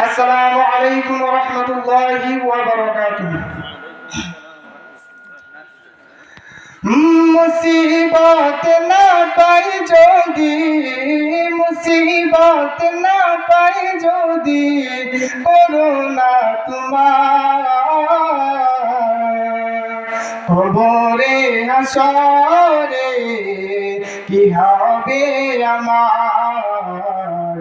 আসসালামু আলাইকুম রহমতুল্লাহি মুসিবত না পাই যদি, মুসিবত না পাই যদি করোনা তোমার। খবরে হাসরে কি হবে আমার?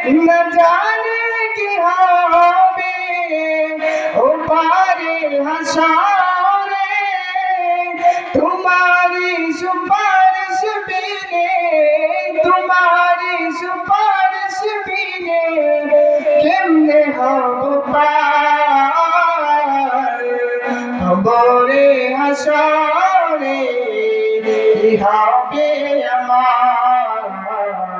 না জানি কি হবে ও পারে হাসরে তোমারি সুপারিশ বিনে তোমারি সুপারিশ বিনে কেমনে হব পার খবরে কি হবে আমার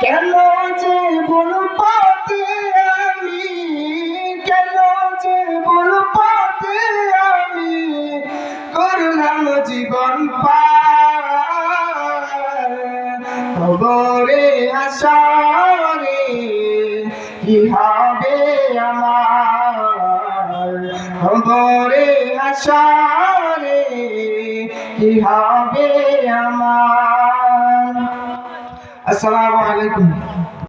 কেন যে পাতে আমি? কেন যে পাতে আমি? করলাম জীবন পার। খবরে আসারে কি হবে আমার? খবরে আসারে কি হবে আমার? আসসালামু আলাইকুম।